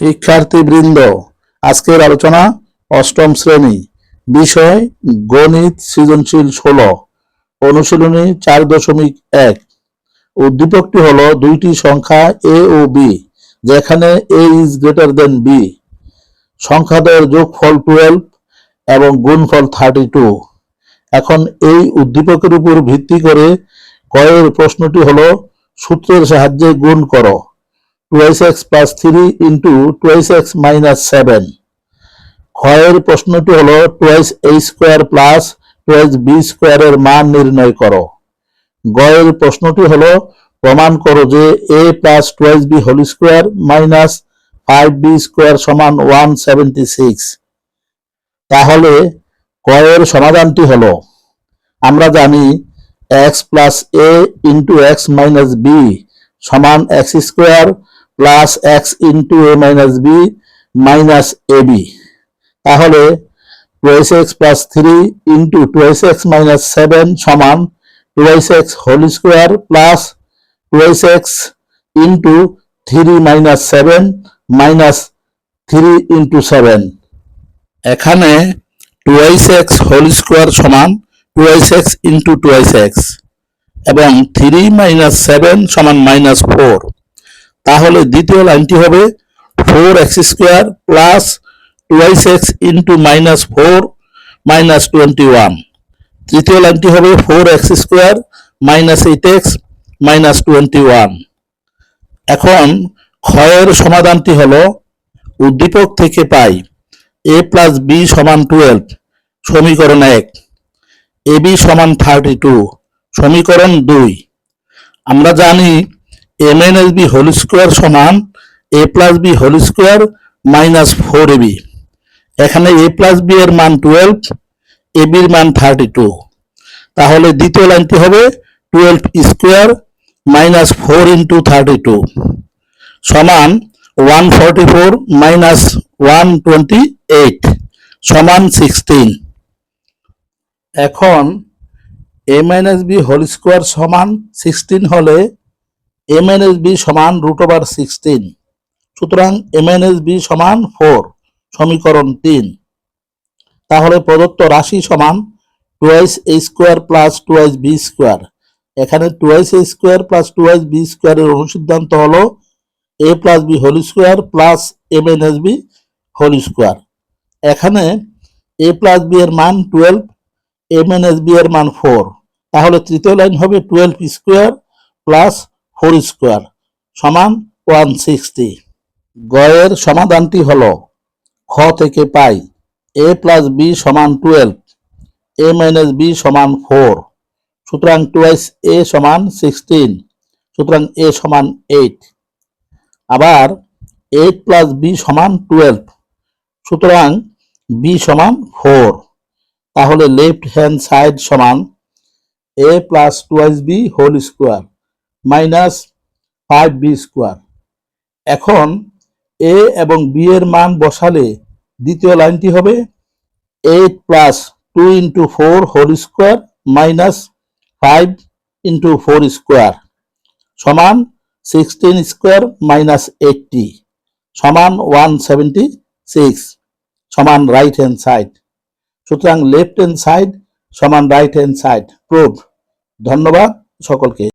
শিক্ষার্থীবৃন্দ, আজকের আলোচনা অষ্টম শ্রেণি, বিষয় গণিত সৃজনশীল ষোলো, অনুশীলনী চার দশমিক এক। উদ্দীপকটি হলো দুইটি সংখ্যা এ ও বি, যেখানে A is greater than B সংখ্যাদের যোগফল টুয়েলভ এবং গুণফল থার্টি টু এখন এই উদ্দীপকের উপর ভিত্তি করে কয়ের প্রশ্নটি হলো সূত্রের সাহায্যে গুণ করো। Twice X plus three into twice X minus seven ক্ষয়ের প্রশ্নটি হলো twice A square plus twice B স্কোয়ারের মান নির্ণয় করো। গয়ের প্রশ্নটি হলো, প্রমাণ করো যে A plus twice B whole square minus five B square সমান ওয়ান সেভেন্টি সিক্স তাহলে কয়ের সমাধানটি হলো, আমরা জানি X plus A into X minus B সমান X square plus X into A minus B minus A B তাহলে twice X plus three into twice X minus seven সমান twice X whole square plus twice X into three minus seven minus three into seven এখানে twice X whole square সমান twice X into twice X এবং three minus seven সমান minus four তাহলে দ্বিতীয় লাইনটি হবে four X square plus twice X into minus four minus twenty one. তৃতীয় লাইনটি হবে four X square minus eight X minus twenty one. এখন ক্ষয়ের সমাধানটি হলো উদ্দীপক থেকে পাই এ প্লাস বি সমান টুয়েলভ, সমীকরণ এক। এ বি সমান থার্টি টু, সমীকরণ দুই। আমরা জানি M N S B whole square সমান A plus B whole square minus four A B এখানে এ প্লাস বি এর মান টুয়েলভ এ বির মান থার্টি টু তাহলে দ্বিতীয় লাইনটি হবে twelve square minus four into thirty two সমান one forty four minus one twenty eight সমান সিক্সটিন এখন A minus B whole square সমান সিক্সটিন হলে এম বি সমান রুট ওভার সিক্সটিন সুতরাং এম বি সমান ফোর সমীকরণ তিন। তাহলে প্রদত্ত রাশি সমান twice A square plus twice B square এখানে twice A square plus twice B স্কোয়ারের অনুসিদ্ধান্ত হলো A plus B whole square plus M B whole square এখানে এ প্লাস বি এর মান টুয়েলভ এম বি এর মান ফোর তাহলে তৃতীয় লাইন হবে twelve square plus four square সমান ওয়ান সিক্সটি। গয়ের সমাধানটি হলো খ থেকে পাই। এ প্লাস বি সমান টুয়েলভ। এ মাইনাস বি সমান ফোর। সুতরাং টুয়াইস এ সমান সিক্সটিন। সুতরাং এ সমান এইট। আবার এইট প্লাস বি সমান টুয়েলভ। সুতরাং বি সমান ফোর। তাহলে লেফট হ্যান্ড সাইড সমান A plus twice B whole square. Minus five B square. এখন এ এবং বি এর মান বসালে দ্বিতীয় লাইনটি হবে eight plus two into four whole square minus five into four square সমান সিক্সটিন স্কোয়ার মাইনাস এইটটি সমান ওয়ান সেভেন্টি সিক্স সমান রাইট হ্যান্ড সাইড। সুতরাং লেফট হ্যান্ড সাইড সমান রাইট হ্যান্ড সাইড। প্রুভ। ধন্যবাদ সকলকে।